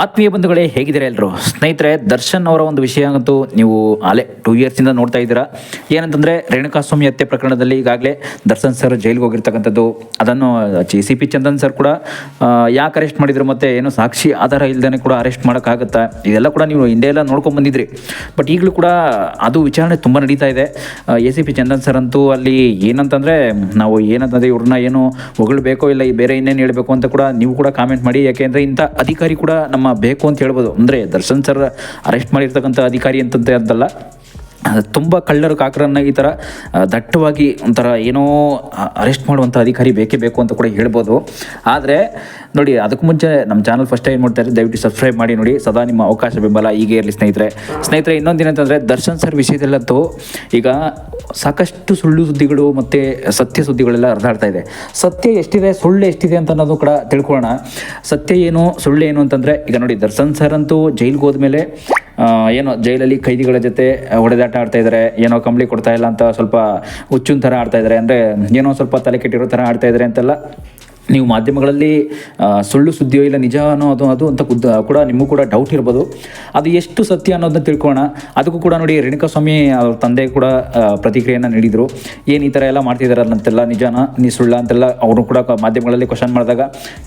ಆತ್ಮೀಯ ಬಂಧುಗಳೇ, ಹೇಗಿದ್ದೀರಾ ಎಲ್ಲರೂ ಸ್ನೇಹಿತರೆ, ದರ್ಶನ್ ಅವರ ಒಂದು ವಿಷಯ ಅಂತೂ ನೀವು ಅಲೆ ಟೂ ಇಯರ್ಸಿಂದ ನೋಡ್ತಾ ಇದ್ದೀರಾ. ಏನಂತಂದರೆ, ರೇಣುಕಾಸ್ವಾಮಿ ಹತ್ಯೆ ಪ್ರಕರಣದಲ್ಲಿ ಈಗಾಗಲೇ ದರ್ಶನ್ ಸರ್ ಜೈಲಿಗೆ ಹೋಗಿರ್ತಕ್ಕಂಥದ್ದು. ಅದನ್ನು J C P Chandan sir ಕೂಡ ಯಾಕೆ ಅರೆಸ್ಟ್ ಮಾಡಿದ್ರು ಮತ್ತೆ ಏನು ಸಾಕ್ಷಿ ಆಧಾರ ಇಲ್ಲದೇ ಕೂಡ ಅರೆಸ್ಟ್ ಮಾಡೋಕ್ಕಾಗತ್ತಾ? ಇದೆಲ್ಲ ಕೂಡ ನೀವು ಹಿಂದೆ ಎಲ್ಲ ನೋಡ್ಕೊಂಡು ಬಂದಿದ್ರಿ. ಬಟ್ ಈಗಲೂ ಕೂಡ, ಅದು ವಿಚಾರಣೆ ತುಂಬ ನಡೀತಾ ಇದೆ. A, C, P Chandan sir ಅಂತೂ ಅಲ್ಲಿ ಏನಂತಂದರೆ, ನಾವು ಏನಂತಂದರೆ ಇವ್ರನ್ನ ಏನು ಹೊಗಳ್ಬೇಕೋ ಇಲ್ಲ ಬೇರೆ ಇನ್ನೇನು ಹೇಳಬೇಕು ಅಂತ ಕೂಡ ನೀವು ಕೂಡ ಕಾಮೆಂಟ್ ಮಾಡಿ. ಯಾಕೆಂದರೆ ಇಂಥ ಅಧಿಕಾರಿ ಕೂಡ ನಮ್ಮ ಬೇಕು ಅಂತ ಹೇಳ್ಬೋದು. ಅಂದರೆ ದರ್ಶನ್ ಸರ್ ಅರೆಸ್ಟ್ ಮಾಡಿರ್ತಕ್ಕಂಥ ಅಧಿಕಾರಿ ಅಂತಂತ ಅಂತಲ್ಲ ತುಂಬ ಕಳ್ಳರು ಕಾಕರನ್ನ ಈ ಥರ ದಟ್ಟವಾಗಿ ಒಂಥರ ಏನೋ ಅರೆಸ್ಟ್ ಮಾಡುವಂಥ ಅಧಿಕಾರಿ ಬೇಕೇ ಬೇಕು ಅಂತ ಕೂಡ ಹೇಳ್ಬೋದು. ಆದರೆ ನೋಡಿ, ಅದಕ್ಕೂ ಮುಂಚೆ ನಮ್ಮ ಚಾನಲ್ ಫಸ್ಟ್ ಟೈಮ್ ಮಾಡ್ತಾರೆ ದಯವಿಟ್ಟು ಸಬ್ಸ್ಕ್ರೈಬ್ ಮಾಡಿ ನೋಡಿ. ಸದಾ ನಿಮ್ಮ ಅವಕಾಶ ಬೆಂಬಲ. ಹೀಗೆ ಇರಲಿ ಸ್ನೇಹಿತರೆ. ಸ್ನೇಹಿತರೆ, ಇನ್ನೊಂದು ಏನಂತಂದರೆ ದರ್ಶನ್ ಸರ್ ವಿಷಯದಲ್ಲಂತೂ ಈಗ ಸಾಕಷ್ಟು ಸುಳ್ಳು ಸುದ್ದಿಗಳು ಮತ್ತು ಸತ್ಯ ಸುದ್ದಿಗಳೆಲ್ಲ ಹರಿದಾಡ್ತಾ ಇದೆ. ಸತ್ಯ ಎಷ್ಟಿದೆ, ಸುಳ್ಳು ಎಷ್ಟಿದೆ ಅಂತ ಅನ್ನೋದು ಕೂಡ ತಿಳ್ಕೊಳ್ಳೋಣ. ಸತ್ಯ ಏನು, ಸುಳ್ಳು ಏನು ಅಂತಂದರೆ, ಈಗ ನೋಡಿ, ದರ್ಶನ್ ಸರ್ ಅಂತೂ ಜೈಲಿಗೆ ಹೋದ್ಮೇಲೆ ಏನೋ ಜೈಲಲ್ಲಿ ಕೈದಿಗಳ ಜೊತೆ ಹೊಡೆದಾಟ ಆಡ್ತಾ ಇದ್ದಾರೆ ಏನೋ ಕಂಬಳಿ ಕೊಡ್ತಾ ಇಲ್ಲ ಅಂತ ಸ್ವಲ್ಪ ಹುಚ್ಚಿನ ಥರ ಆಡ್ತಾ ಇದ್ದಾರೆ ಅಂದರೆ ಏನೋ ಸ್ವಲ್ಪ ತಲೆ ಕೆಟ್ಟಿರೋ ಥರ ಆಡ್ತಾ ಇದ್ದಾರೆ ಅಂತೆಲ್ಲ ನೀವು ಮಾಧ್ಯಮಗಳಲ್ಲಿ ಸುಳ್ಳು ಸುದ್ದಿಯೋ ಇಲ್ಲ ನಿಜ ಅದು ಅದು ಅಂತ ಕೂಡ ನಿಮಗೂ ಕೂಡ ಡೌಟ್ ಇರ್ಬೋದು. ಅದು ಎಷ್ಟು ಸತ್ಯ ಅನ್ನೋದನ್ನ ತಿಳ್ಕೋಣ ಅದಕ್ಕೂ ಕೂಡ ನೋಡಿ, ರೇಣುಕಾಸ್ವಾಮಿ ಅವ್ರ ತಂದೆ ಕೂಡ ಪ್ರತಿಕ್ರಿಯೆಯನ್ನು ನೀಡಿದರು. ಏನು ಈ ಥರ ಎಲ್ಲ ಮಾಡ್ತಿದ್ದಾರಂತೆಲ್ಲ ನಿಜಾನ, ನೀ ಸುಳ್ಳ ಅಂತೆಲ್ಲ ಅವರು ಕೂಡ ಮಾಧ್ಯಮಗಳಲ್ಲಿ ಕ್ವಶನ್ ಮಾಡಿದಾಗ,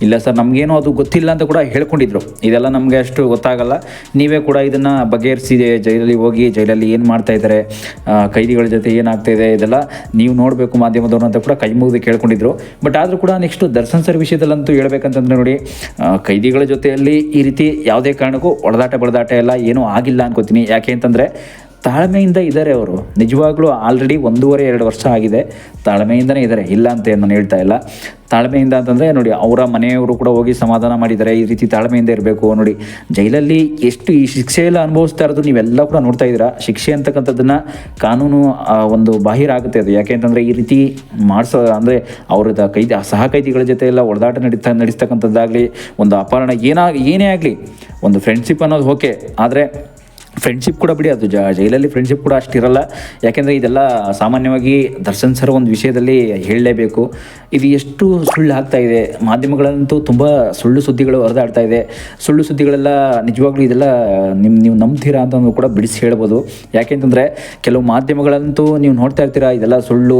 ಇಲ್ಲ ಸರ್ ನಮಗೇನೋ ಅದು ಗೊತ್ತಿಲ್ಲ ಅಂತ ಕೂಡ ಹೇಳ್ಕೊಂಡಿದ್ರು. ಇದೆಲ್ಲ ನಮಗೆ ಅಷ್ಟು ಗೊತ್ತಾಗಲ್ಲ. ನೀವೇ ಕೂಡ ಇದನ್ನು ಬಗೆಹರಿಸಿ ಜೈಲಲ್ಲಿ ಹೋಗಿ, ಜೈಲಲ್ಲಿ ಏನು ಮಾಡ್ತಾ ಇದ್ದಾರೆ ಕೈದಿಗಳ ಜೊತೆ ಏನಾಗ್ತಾ ಇದೆ ಇದೆಲ್ಲ ನೀವು ನೋಡಬೇಕು ಮಾಧ್ಯಮದವ್ರು ಅಂತ ಕೂಡ ಕೈ ಮುಗಿದು ಕೇಳ್ಕೊಂಡಿದ್ರು. ಬಟ್ ಆದರೂ ಕೂಡ ನೆಕ್ಸ್ಟ್ ದರ್ಶನ್ ಸರ್ ವಿಷಯದಲ್ಲಂತೂ ಹೇಳ್ಬೇಕಂತಂದ್ರೆ ನೋಡಿ ಕೈದಿಗಳ ಜೊತೆಯಲ್ಲಿ ಈ ರೀತಿ ಯಾವುದೇ ಕಾರಣಕ್ಕೂ ಒಡದಾಟ, ಬಡದಾಟ ಎಲ್ಲ ಏನೂ ಆಗಿಲ್ಲ ಅನ್ಕೋತೀನಿ. ಯಾಕೆ ಅಂತಂದರೆ ತಾಳ್ಮೆಯಿಂದ ಇದ್ದಾರೆ ಅವರು. ನಿಜವಾಗ್ಲೂ ಆಲ್ರೆಡಿ ಒಂದೂವರೆ, ಎರಡು ವರ್ಷ ಆಗಿದೆ. ತಾಳ್ಮೆಯಿಂದನೇ ಇದ್ದಾರೆ. ಇಲ್ಲ ಅಂತ ನಾನು ಹೇಳ್ತಾ ಇಲ್ಲ. ತಾಳ್ಮೆಯಿಂದ ಅಂತಂದರೆ ನೋಡಿ, ಅವರ ಮನೆಯವರು ಕೂಡ ಹೋಗಿ ಸಮಾಧಾನ ಮಾಡಿದ್ದಾರೆ. ಈ ರೀತಿ ತಾಳ್ಮೆಯಿಂದ ಇರಬೇಕು. ನೋಡಿ, ಜೈಲಲ್ಲಿ ಎಷ್ಟು ಈ ಶಿಕ್ಷೆ ಎಲ್ಲ ಅನುಭವಿಸ್ತಾ ಇರೋದು ನೀವೆಲ್ಲ ಕೂಡ ನೋಡ್ತಾ ಇದ್ದೀರಾ. ಶಿಕ್ಷೆ ಅಂತಕ್ಕಂಥದ್ದನ್ನು ಕಾನೂನು ಒಂದು ಬಾಹಿರ ಆಗುತ್ತೆ ಅದು. ಯಾಕೆ ಅಂತಂದರೆ ಈ ರೀತಿ ಮಾಡಿಸೋ, ಅಂದರೆ ಅವ್ರದ್ದು ಕೈದಿ ಸಹ ಕೈದಿಗಳ ಜೊತೆ ಎಲ್ಲ ಒಡೆದಾಟ ನಡೀತಾ, ನಡೆಸ್ತಕ್ಕಂಥದ್ದಾಗಲಿ, ಒಂದು ಅಪಹರಣ ಏನಾಗ, ಏನೇ ಆಗಲಿ, ಒಂದು ಫ್ರೆಂಡ್ಶಿಪ್ ಅನ್ನೋದು ಓಕೆ. ಆದರೆ ಫ್ರೆಂಡ್ಶಿಪ್ ಕೂಡ ಬಿಡಿ, ಅದು ಜೈಲಲ್ಲಿ ಫ್ರೆಂಡ್ಶಿಪ್ ಕೂಡ ಅಷ್ಟಿರಲ್ಲ ಯಾಕೆಂದರೆ ಇದೆಲ್ಲ ಸಾಮಾನ್ಯವಾಗಿ ದರ್ಶನ್ ಸರ್ ಒಂದು ವಿಷಯದಲ್ಲಿ ಹೇಳಲೇಬೇಕು. ಇದು ಎಷ್ಟು ಸುಳ್ಳು ಆಗ್ತಾ ಇದೆ. ಮಾಧ್ಯಮಗಳಂತೂ ತುಂಬ ಸುಳ್ಳು ಸುದ್ದಿಗಳು ಹರಿದಾಡ್ತಾ ಇದೆ. ಸುಳ್ಳು ಸುದ್ದಿಗಳೆಲ್ಲ ನಿಜವಾಗ್ಲೂ ಇದೆಲ್ಲ ನಿಮ್ಮ ನೀವು ನಂಬ್ತೀರಾ ಅಂತ ಕೂಡ ಬಿಡಿಸಿ ಹೇಳ್ಬೋದು. ಯಾಕೆಂತಂದರೆ ಕೆಲವು ಮಾಧ್ಯಮಗಳಂತೂ ನೀವು ನೋಡ್ತಾ ಇರ್ತೀರಾ, ಇದೆಲ್ಲ ಸುಳ್ಳು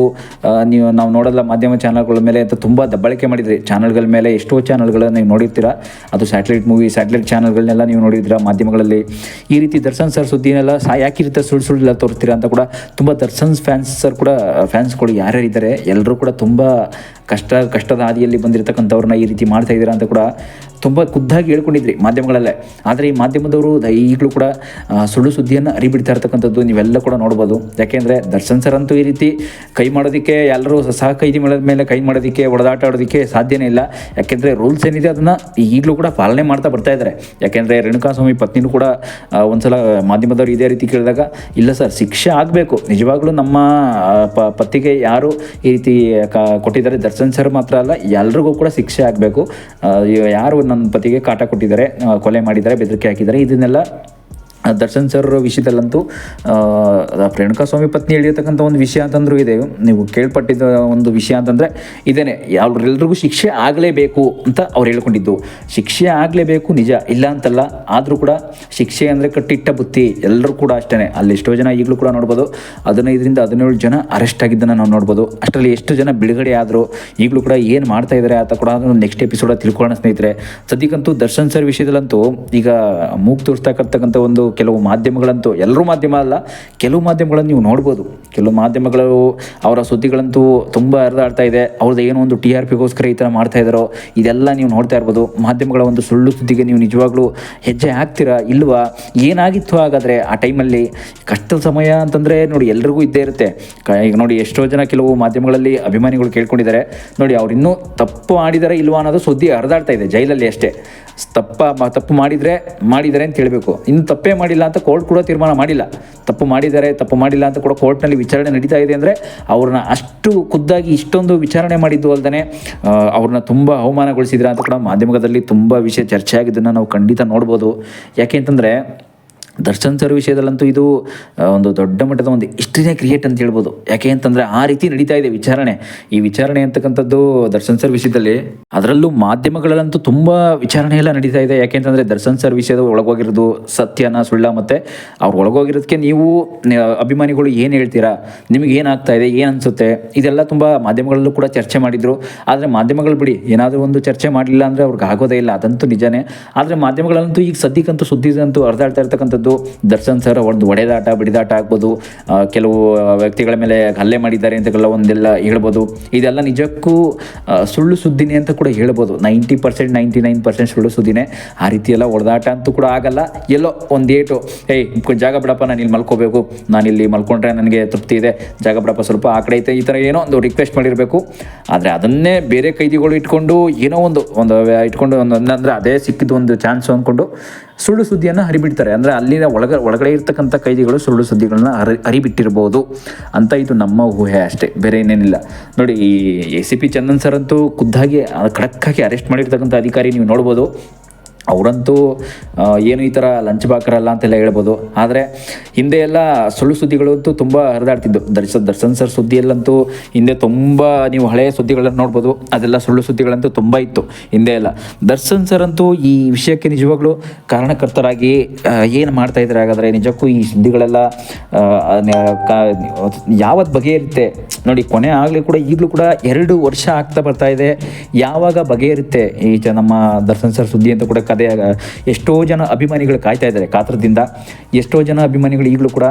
ನೀವು ನಾವು ನೋಡಲ್ಲ ಮಾಧ್ಯಮ ಚಾನಲ್ಗಳ ಮೇಲೆ ಅಂತ ತುಂಬ ದಬ್ಬಳಿಕೆ ಮಾಡಿದ್ರಿ. ಚಾನಲ್ಗಳ ಮೇಲೆ ಎಷ್ಟೋ ಚಾನಲ್ಗಳನ್ನು ನೀವು ನೋಡಿರ್ತೀರಾ. ಅದು ಸ್ಯಾಟಲೈಟ್ ಮೂವಿ, ಸ್ಯಾಟಲೈಟ್ ಚಾನಲ್ಗಳನ್ನೆಲ್ಲ ನೀವು ನೋಡಿದ್ದೀರಾ ಮಾಧ್ಯಮಗಳಲ್ಲಿ. ಈ ರೀತಿ ದರ್ಶನ್ ಸರ್ ಸುದ್ದಿನೆಲ್ಲ ಸಾ ಯಾಕಿರುತ್ತೆ ಸುಳ್ಳು ಎಲ್ಲ ತೋರಿಸ್ತೀರಾ ಅಂತ ಕೂಡ ತುಂಬ ದರ್ಶನ್ಸ್ ಫ್ಯಾನ್ಸ್ ಸರ್ ಕೂಡ ಫ್ಯಾನ್ಸ್ಗಳು ಯಾರ್ಯಾರು ಇದ್ದಾರೆ ಎಲ್ಲರೂ ಕೂಡ ತುಂಬ ಕಷ್ಟ, ಕಷ್ಟದ ಹಾದಿಯಲ್ಲಿ ಬಂದಿರತಕ್ಕಂಥವ್ರನ್ನ ಈ ರೀತಿ ಮಾಡ್ತಾ ಇದ್ದೀರಾ ಅಂತ ಕೂಡ ತುಂಬ ಖುದ್ದಾಗಿ ಹೇಳ್ಕೊಂಡಿದ್ರಿ ಮಾಧ್ಯಮಗಳಲ್ಲೇ. ಆದರೆ ಈ ಮಾಧ್ಯಮದವರು ಈಗಲೂ ಕೂಡ ಸುಳ್ಳು ಸುದ್ದಿಯನ್ನು ಅರಿಬಿಡ್ತಾ ಇರ್ತಕ್ಕಂಥದ್ದು ನೀವೆಲ್ಲ ಕೂಡ ನೋಡ್ಬೋದು. ಯಾಕೆಂದರೆ ದರ್ಶನ್ ಸರ್ ಅಂತೂ ಈ ರೀತಿ ಕೈ ಮಾಡೋದಕ್ಕೆ ಎಲ್ಲರೂ ಸಹ ಕೈದಿ ಮೇಲೆ ಕೈ ಮಾಡೋದಕ್ಕೆ ಹೊಡೆದಾಟ ಆಡೋದಕ್ಕೆ ಸಾಧ್ಯನೇ ಇಲ್ಲ. ಯಾಕೆಂದರೆ ರೂಲ್ಸ್ ಏನಿದೆ ಅದನ್ನು ಈಗಲೂ ಕೂಡ ಪಾಲನೆ ಮಾಡ್ತಾ ಬರ್ತಾ ಇದ್ದಾರೆ. ಯಾಕೆಂದರೆ ರೇಣುಕಾಸ್ವಾಮಿ ಪತ್ನಿನೂ ಕೂಡ ಒಂದು ಒಂದ್ಸಲ ಮಾಧ್ಯಮದವರು ಇದೇ ರೀತಿ ಕೇಳಿದಾಗ, ಇಲ್ಲ ಸರ್, ಶಿಕ್ಷೆ ಆಗಬೇಕು. ನಿಜವಾಗ್ಲೂ ನಮ್ಮ ಪತ್ತಿಗೆ ಯಾರು ಈ ರೀತಿ ಕೊಟ್ಟಿದ್ದಾರೆ ದರ್ಶನ್ ಸರ್ ಮಾತ್ರ ಅಲ್ಲ, ಎಲ್ರಿಗೂ ಕೂಡ ಶಿಕ್ಷೆ ಆಗಬೇಕು. ಯಾರು ನನ್ನ ಪತಿಗೆ ಕಾಟ ಕೊಟ್ಟಿದ್ದಾರೆ ಕೊಲೆ ಮಾಡಿದ್ದಾರೆ, ಬೆದರಿಕೆ ಹಾಕಿದ್ದಾರೆ, ಇದನ್ನೆಲ್ಲ ದರ್ಶನ್ ಸರ್ ವಿಷಯದಲ್ಲಂತೂ ರೇಣುಕಾ ಸ್ವಾಮಿ ಪತ್ನಿ ಹೇಳಿರ್ತಕ್ಕಂಥ ಒಂದು ವಿಷಯ ಅಂತಂದ್ರೂ ಇದೆ. ನೀವು ಕೇಳ್ಪಟ್ಟಿದ್ದ ಒಂದು ವಿಷಯ ಅಂತಂದರೆ, ಇದೇನೆ ಎಲ್ರಿಗೂ ಶಿಕ್ಷೆ ಆಗಲೇಬೇಕು ಅಂತ ಅವ್ರು ಹೇಳ್ಕೊಂಡಿದ್ದು. ಶಿಕ್ಷೆ ಆಗಲೇಬೇಕು ನಿಜ, ಇಲ್ಲ ಅಂತಲ್ಲ, ಆದರೂ ಕೂಡ ಶಿಕ್ಷೆ ಅಂದರೆ ಕಟ್ಟಿಟ್ಟ ಬುತ್ತಿ ಎಲ್ಲರೂ ಕೂಡ ಅಷ್ಟೇ ಅಲ್ಲಿ ಎಷ್ಟೋ ಜನ ಈಗಲೂ ಕೂಡ ನೋಡ್ಬೋದು, ಹದಿನೈದರಿಂದ ಹದಿನೇಳು ಜನ ಅರೆಸ್ಟ್ ಆಗಿದ್ದನ್ನು ನಾವು ನೋಡ್ಬೋದು. ಅಷ್ಟರಲ್ಲಿ ಎಷ್ಟು ಜನ ಬಿಡುಗಡೆ ಆದರೂ, ಈಗಲೂ ಕೂಡ ಏನು ಮಾಡ್ತಾ ಇದ್ದಾರೆ ಅಂತ ಕೂಡ ನೆಕ್ಸ್ಟ್ ಎಪಿಸೋಡ ತಿಳ್ಕೊಳ್ಳೋಣ ಸ್ನೇಹಿತರೆ. ಸದ್ಯಕ್ಕಂತೂ ದರ್ಶನ್ ಸರ್ ವಿಷಯದಲ್ಲಂತೂ ಈಗ ಮೂಗು ತೋರಿಸ್ತಕ್ಕಂಥ ಒಂದು ಕೆಲವು ಮಾಧ್ಯಮಗಳಂತೂ, ಎಲ್ಲರೂ ಮಾಧ್ಯಮ ಅಲ್ಲ, ಕೆಲವು ಮಾಧ್ಯಮಗಳನ್ನು ನೀವು ನೋಡ್ಬೋದು. ಕೆಲವು ಮಾಧ್ಯಮಗಳು ಅವರ ಸುದ್ದಿಗಳಂತೂ ತುಂಬ ಹರಿದಾಡ್ತಾ ಇದೆ. ಅವ್ರದ್ದು ಏನೋ ಒಂದು ಟಿ ಆರ್ ಪಿಗೋಸ್ಕರ ಈ ಥರ ಮಾಡ್ತಾ ಇದ್ದಾರೋ, ಇದೆಲ್ಲ ನೀವು ನೋಡ್ತಾ ಇರ್ಬೋದು. ಮಾಧ್ಯಮಗಳ ಒಂದು ಸುಳ್ಳು ಸುದ್ದಿಗೆ ನೀವು ನಿಜವಾಗ್ಲೂ ಹೆಜ್ಜೆ ಹಾಕ್ತೀರಾ, ಇಲ್ವಾ? ಏನಾಗಿತ್ತು ಹಾಗಾದರೆ ಆ ಟೈಮಲ್ಲಿ? ಕಷ್ಟದ ಸಮಯ ಅಂತಂದರೆ ನೋಡಿ, ಎಲ್ರಿಗೂ ಇದ್ದೇ ಇರುತ್ತೆ. ಈಗ ನೋಡಿ, ಎಷ್ಟೋ ಜನ ಕೆಲವು ಮಾಧ್ಯಮಗಳಲ್ಲಿ ಅಭಿಮಾನಿಗಳು ಕೇಳ್ಕೊಂಡಿದ್ದಾರೆ. ನೋಡಿ, ಅವ್ರು ಇನ್ನೂ ತಪ್ಪು ಮಾಡಿದ್ದಾರೆ ಇಲ್ವಾ ಅನ್ನೋದು ಸುದ್ದಿ ಹರಿದಾಡ್ತಾ ಇದೆ, ಜೈಲಲ್ಲಿ ಅಷ್ಟೇ. ತಪ್ಪ, ತಪ್ಪು ಮಾಡಿದರೆ ಮಾಡಿದರೆ ಅಂತ ಹೇಳಬೇಕು. ಇನ್ನು ತಪ್ಪೇ ಮಾಡಿಲ್ಲ ಅಂತ ಕೋರ್ಟ್ ಕೂಡ ತೀರ್ಮಾನ ಮಾಡಿಲ್ಲ. ತಪ್ಪು ಮಾಡಿದ್ದಾರೆ, ತಪ್ಪು ಮಾಡಿಲ್ಲ ಅಂತ ಕೂಡ ಕೋರ್ಟ್ನಲ್ಲಿ ವಿಚಾರಣೆ ನಡೀತಾ ಇದೆ ಅಂದರೆ ಅವ್ರನ್ನ ಅಷ್ಟು ಖುದ್ದಾಗಿ ಇಷ್ಟೊಂದು ವಿಚಾರಣೆ ಮಾಡಿದ್ದು ಅಲ್ಲದೆ ಅವ್ರನ್ನ ತುಂಬ ಅವಮಾನಗೊಳಿಸಿದ್ರ ಅಂತ ಕೂಡ ಮಾಧ್ಯಮದಲ್ಲಿ ತುಂಬ ವಿಷಯ ಚರ್ಚೆ ಆಗಿದ್ದನ್ನು ನಾವು ಖಂಡಿತ ನೋಡ್ಬೋದು. ಯಾಕೆ ಅಂತಂದರೆ ದರ್ಶನ್ ಸರ್ ವಿಷಯದಲ್ಲಂತೂ ಇದು ಒಂದು ದೊಡ್ಡ ಮಟ್ಟದ ಒಂದು ಹಿಸ್ಟ್ರಿನೇ ಕ್ರಿಯೇಟ್ ಅಂತ ಹೇಳ್ಬೋದು. ಯಾಕೆ ಅಂತಂದರೆ ಆ ರೀತಿ ನಡೀತಾ ಇದೆ ವಿಚಾರಣೆ. ಈ ವಿಚಾರಣೆ ಅಂತಕ್ಕಂಥದ್ದು ದರ್ಶನ್ ಸರ್ ವಿಷಯದಲ್ಲಿ ಅದರಲ್ಲೂ ಮಾಧ್ಯಮಗಳಲ್ಲಂತೂ ತುಂಬ ವಿಚಾರಣೆ ಎಲ್ಲ ನಡೀತಾ ಇದೆ. ಯಾಕೆ ಅಂತಂದರೆ ದರ್ಶನ್ ಸರ್ ವಿಷಯದ ಒಳಗೋಗಿರೋದು ಸತ್ಯನ, ಸುಳ್ಳ ಮತ್ತು ಅವ್ರು ಒಳಗೋಗಿರೋದಕ್ಕೆ ನೀವು ಅಭಿಮಾನಿಗಳು ಏನು ಹೇಳ್ತೀರಾ? ನಿಮಗೆ ಏನಾಗ್ತಾ ಇದೆ? ಏನು ಅನಿಸುತ್ತೆ? ಇದೆಲ್ಲ ತುಂಬ ಮಾಧ್ಯಮಗಳಲ್ಲೂ ಕೂಡ ಚರ್ಚೆ ಮಾಡಿದರು. ಆದರೆ ಮಾಧ್ಯಮಗಳು ಬಿಡಿ, ಏನಾದರೂ ಒಂದು ಚರ್ಚೆ ಮಾಡಲಿಲ್ಲ ಅಂದರೆ ಅವ್ರಿಗೆ ಆಗೋದೇ ಇಲ್ಲ. ಅದಂತೂ ನಿಜನೇ. ಆದರೆ ಮಾಧ್ಯಮಗಳಂತೂ ಈಗ ಸದ್ಯಕ್ಕಂತೂ ಸುದ್ದಿದಂತೂ ಹರಿದಾಡ್ತಾ ಇರ್ತಕ್ಕಂಥದ್ದು ದರ್ಶನ್ ಸರ್ ಒಂದು ಒಡೆದಾಟ, ಬಿಡಿದಾಟ ಆಗ್ಬೋದು ಕೆಲವು ವ್ಯಕ್ತಿಗಳ ಮೇಲೆ ಹಲ್ಲೆ ಮಾಡಿದ್ದಾರೆ ಅಂತೆಲ್ಲ ಒಂದೆಲ್ಲ ಹೇಳ್ಬೋದು. ಇದೆಲ್ಲ ನಿಜಕ್ಕೂ ಸುಳ್ಳು ಸುದ್ದಿನೇ ಅಂತ ಕೂಡ ಹೇಳ್ಬೋದು. Ninety percent, ninety nine percent ಸುಳ್ಳು ಸುದ್ದಿನೇ. ಆ ರೀತಿ ಎಲ್ಲ ಒಡೆದಾಟ ಅಂತೂ ಕೂಡ ಆಗಲ್ಲ. ಎಲ್ಲೋ ಒಂದು ಏಟು, ಏಯ್ ಜಾಗ ಬಿಡಪ್ಪ, ನಾನು ಇಲ್ಲಿ ಮಲ್ಕೋಬೇಕು. ನಾನು ಇಲ್ಲಿ ಮಲ್ಕೊಂಡ್ರೆ ನನಗೆ ತೃಪ್ತಿ ಇದೆ. ಜಾಗ ಬಿಡಪ್ಪ, ಸ್ವಲ್ಪ ಆ ಕಡೆ ಐತೆ ಈ ಥರ ಏನೋ ಒಂದು ರಿಕ್ವೆಸ್ಟ್ ಮಾಡಿರಬೇಕು. ಆದರೆ ಅದನ್ನೇ ಬೇರೆ ಕೈದಿಗಳು ಇಟ್ಕೊಂಡು ಏನೋ ಒಂದು ಒಂದು ಇಟ್ಕೊಂಡು ಒಂದು, ಅಂದರೆ ಅದೇ ಸಿಕ್ಕಿದ್ದು ಒಂದು ಚಾನ್ಸ್ ಅಂದ್ಕೊಂಡು ಸುಳ್ಳು ಸುದ್ದಿಯನ್ನು ಹರಿಬಿಡ್ತಾರೆ. ಅಂದರೆ ಅಲ್ಲಿನ ಒಳಗ, ಒಳಗಡೆ ಇರ್ತಕ್ಕಂಥ ಕೈದಿಗಳು ಸುಳ್ಳು ಸುದ್ದಿಗಳನ್ನ ಹರಿ ಹರಿಬಿಟ್ಟಿರ್ಬೋದು ಅಂತ ಇದು ನಮ್ಮ ಊಹೆ ಅಷ್ಟೇ. ಬೇರೆ ಏನೇನಿಲ್ಲ. ನೋಡಿ, ಈ A C P Chandan sir ಅಂತೂ ಖುದ್ದಾಗಿ ಖಡಕ್ಕಾಗಿ ಅರೆಸ್ಟ್ ಮಾಡಿರ್ತಕ್ಕಂಥ ಅಧಿಕಾರಿ ನೀವು ನೋಡ್ಬೋದು. ಅವರಂತೂ ಏನು ಈ ಥರ ಲಂಚ್ ಬಾಕರಲ್ಲ ಅಂತೆಲ್ಲ ಹೇಳ್ಬೋದು. ಆದರೆ, ಹಿಂದೆ ಎಲ್ಲ ಸುಳ್ಳು ಸುದ್ದಿಗಳಂತೂ ತುಂಬ ಹರಿದಾಡ್ತಿದ್ದು. ದರ್ಶನ್ ದರ್ಶನ್ ಸರ್ ಸುದ್ದಿಯಲ್ಲಂತೂ ಹಿಂದೆ ತುಂಬ ನೀವು ಹಳೆಯ ಸುದ್ದಿಗಳನ್ನು ನೋಡ್ಬೋದು. ಅದೆಲ್ಲ ಸುಳ್ಳು ಸುದ್ದಿಗಳಂತೂ ತುಂಬ ಇತ್ತು ಹಿಂದೆ ಎಲ್ಲ. ದರ್ಶನ್ ಸರ್ ಅಂತೂ ಈ ವಿಷಯಕ್ಕೆ ನಿಜವಾಗ್ಲೂ ಕಾರಣಕರ್ತರಾಗಿ ಏನು ಮಾಡ್ತಾ ಇದ್ದಾರೆ? ಹಾಗಾದರೆ ನಿಜಕ್ಕೂ ಈ ಸುದ್ದಿಗಳೆಲ್ಲ ಯಾವತ್ತು ಬಗೆ ಇರುತ್ತೆ ಬಗೆಹರುತ್ತೆ? ನೋಡಿ, ಕೊನೆ ಆಗಲಿ ಕೂಡ, ಈಗಲೂ ಕೂಡ ಎರಡು ವರ್ಷ ಆಗ್ತಾ ಬರ್ತಾ ಇದೆ. ಯಾವಾಗ ಬಗೆಹರುತ್ತೆ ಈ ಜ- ನಮ್ಮ ದರ್ಶನ್ ಸರ್ ಸುದ್ದಿ ಅಂತ ಕೂಡ ಕದೆ ಎಷ್ಟೋ ಜನ ಅಭಿಮಾನಿಗಳು ಕಾಯ್ತಾ ಇದ್ದಾರೆ ಕಾತ್ರದಿಂದ. ಎಷ್ಟೋ ಜನ ಅಭಿಮಾನಿಗಳು ಈಗಲೂ ಕೂಡ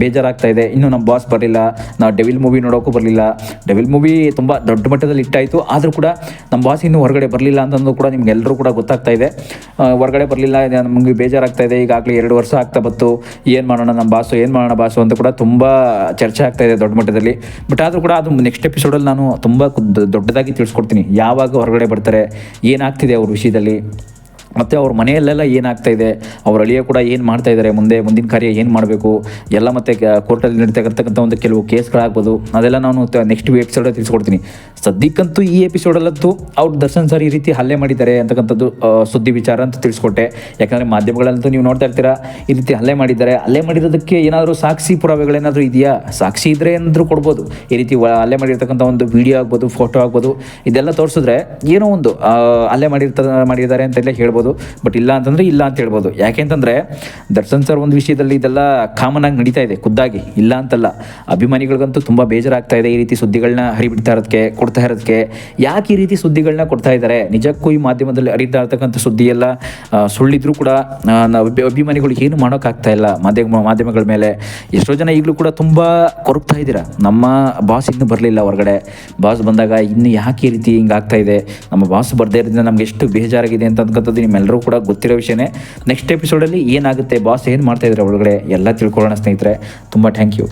ಬೇಜಾರಾಗ್ತಾ ಇದೆ. ಇನ್ನು ನಮ್ಮ ಬಾಸ್ ಬರಲಿಲ್ಲ, ನಾವು ಡೆವಿಲ್ ಮೂವಿ ನೋಡೋಕ್ಕೂ ಬರಲಿಲ್ಲ. ಡೆವಿಲ್ ಮೂವಿ ತುಂಬ ದೊಡ್ಡ ಮಟ್ಟದಲ್ಲಿ ಇಟ್ಟಾಯಿತು ಆದರೂ ಕೂಡ ನಮ್ಮ ಬಾಸ್ ಇನ್ನೂ ಹೊರಗಡೆ ಬರಲಿಲ್ಲ ಅಂತಂದು ಕೂಡ ನಿಮಗೆಲ್ಲರೂ ಕೂಡ ಗೊತ್ತಾಗ್ತಾ ಇದೆ. ಹೊರಗಡೆ ಬರಲಿಲ್ಲ, ನಮಗೆ ಬೇಜಾರಾಗ್ತಾ ಇದೆ. ಈಗಾಗಲೇ ಎರಡು ವರ್ಷ ಆಗ್ತಾ ಬಂತು. ಏನು ಮಾಡೋಣ ನಮ್ಮ ಬಾಸು ಏನು ಮಾಡೋಣ ಬಾಸು ಅಂತ ಕೂಡ ತುಂಬ ಚರ್ಚೆ ಆಗ್ತಾ ಇದೆ ದೊಡ್ಡ ಮಟ್ಟದಲ್ಲಿ. ಬಟ್ ಆದರೂ ಕೂಡ ಅದು ನೆಕ್ಸ್ಟ್ ಎಪಿಸೋಡಲ್ಲಿ ನಾನು ತುಂಬ ದೊಡ್ಡದಾಗಿ ತಿಳಿಸ್ಕೊಡ್ತೀನಿ. ಯಾವಾಗ ಹೊರಗಡೆ ಬರ್ತಾರೆ, ಏನಾಗ್ತಿದೆ ಅವ್ರ ವಿಷಯದಲ್ಲಿ. ಮತ್ತು ಅವ್ರ ಮನೆಯಲ್ಲೆಲ್ಲ ಏನಾಗ್ತಾ ಇದೆ, ಅವ್ರ ಅಳಿಯ ಕೂಡ ಏನು ಮಾಡ್ತಾ ಇದ್ದಾರೆ ಮುಂದೆ ಮುಂದಿನ ಕಾರ್ಯ ಏನು ಮಾಡಬೇಕು, ಎಲ್ಲ ಮತ್ತೆ ಕೋರ್ಟಲ್ಲಿ ನಡೀತಕ್ಕಂಥ ಒಂದು ಕೆಲವು ಕೇಸ್ಗಳಾಗ್ಬೋದು, ಅದೆಲ್ಲ ನಾನು ನೆಕ್ಸ್ಟ್ ಎಪಿಸೋಡಲ್ಲಿ ತಿಳಿಸ್ಕೊಡ್ತೀನಿ. ಸದ್ಯಕ್ಕಂತೂ ಈ ಎಪಿಸೋಡಲ್ಲಂತೂ ಅವ್ರು ದರ್ಶನ್ ಸರ್ ಈ ರೀತಿ ಹಲ್ಲೆ ಮಾಡಿದ್ದಾರೆ ಅಂತಕ್ಕಂಥದ್ದು ಸುದ್ದಿ ವಿಚಾರ ಅಂತ ತಿಳಿಸ್ಕೊಟ್ಟೆ. ಯಾಕಂದರೆ ಮಾಧ್ಯಮಗಳಲ್ಲಂತೂ ನೀವು ನೋಡ್ತಾ ಇರ್ತೀರಾ, ಈ ರೀತಿ ಹಲ್ಲೆ ಮಾಡಿದ್ದಾರೆ. ಹಲ್ಲೆ ಮಾಡಿರೋದಕ್ಕೆ ಏನಾದರೂ ಸಾಕ್ಷಿ ಪುರಾವೆಗಳೇನಾದರೂ ಇದೆಯಾ? ಸಾಕ್ಷಿ ಇದ್ರೆ ಏನಾದರೂ ಕೊಡ್ಬೋದು. ಈ ರೀತಿ ಹಲ್ಲೆ ಮಾಡಿರ್ತಕ್ಕಂಥ ಒಂದು ವಿಡಿಯೋ ಆಗ್ಬೋದು, ಫೋಟೋ ಆಗ್ಬೋದು, ಇದೆಲ್ಲ ತೋರಿಸಿದ್ರೆ ಏನೋ ಒಂದು ಹಲ್ಲೆ ಮಾಡಿರ್ತ, ಮಾಡಿದ್ದಾರೆ ಅಂತೆಲ್ಲ ಹೇಳ್ಬೋದು. ಬಟ್ ಇಲ್ಲ ಅಂತಂದ್ರೆ ಇಲ್ಲ ಅಂತ ಹೇಳ್ಬೋದು. ಯಾಕೆಂತಂದ್ರೆ ದರ್ಶನ್ ಸರ್ ಒಂದು ವಿಷಯದಲ್ಲಿ ಇದೆಲ್ಲ ಕಾಮನ್ ಆಗಿ ನಡೀತಾ ಇದೆ, ಖುದ್ದಾಗಿ. ಇಲ್ಲ ಅಂತಲ್ಲ. ಅಭಿಮಾನಿಗಳಿಗಂತೂ ತುಂಬ ಬೇಜಾರಾಗ್ತಾ ಇದೆ ಈ ರೀತಿ ಸುದ್ದಿಗಳನ್ನ ಹರಿಬಿಡ್ತಾ ಇರೋದಕ್ಕೆ ಕೊಡ್ತಾ ಇರೋದಕ್ಕೆ ಯಾಕೆ ಈ ರೀತಿ ಸುದ್ದಿಗಳನ್ನ ಕೊಡ್ತಾ ಇದ್ದಾರೆ ನಿಜಕ್ಕೂ ಈ ಮಾಧ್ಯಮದಲ್ಲಿ ಅರಿತಾ ಇರ್ತಕ್ಕಂಥ ಸುದ್ದಿ ಎಲ್ಲ ಸುಳ್ಳಿದ್ರೂ ಕೂಡ ಅಭಿಮಾನಿಗಳಿಗೆ ಏನು ಮಾಡೋಕ್ಕಾಗ್ತಾ ಇಲ್ಲ ಮಾಧ್ಯಮ, ಮಾಧ್ಯಮಗಳ ಮೇಲೆ. ಎಷ್ಟೋ ಜನ ಈಗಲೂ ಕೂಡ ತುಂಬ ಕೊರಗ್ತಾ ಇದ್ದೀರಾ? ನಮ್ಮ ಬಾಸ್ ಇನ್ನೂ ಬರಲಿಲ್ಲ ಹೊರಗಡೆ. ಬಾಸ್ ಬಂದಾಗ ಇನ್ನು ಯಾಕೆ ಈ ರೀತಿ ಹಿಂಗೆ ಆಗ್ತಾ ಇದೆ? ನಮ್ಮ ಬಾಸ್ ಬರದೇ ಇರೋದ್ರಿಂದ ನಮ್ಗೆ ಎಷ್ಟು ಬೇಜಾರಾಗಿದೆ ಅಂತ ಅಂತಕ್ಕಂಥದ್ದು ನಿಮ್ಮೆಲ್ಲರೂ ಕೂಡ ಗೊತ್ತಿರೋ ವಿಷಯನೇ. ನೆಕ್ಸ್ಟ್ ಎಪಿಸೋಡಲ್ಲಿ ಏನಾಗುತ್ತೆ? ಬಾಸ್ ಏನು ಮಾಡ್ತಾ ಇದ್ದಾರೆ ಒಳಗಡೆ? ಎಲ್ಲ ತಿಳ್ಕೊಳ್ಳೋಣ ಸ್ನೇಹಿತರೆ. ತುಂಬ ಥ್ಯಾಂಕ್ ಯು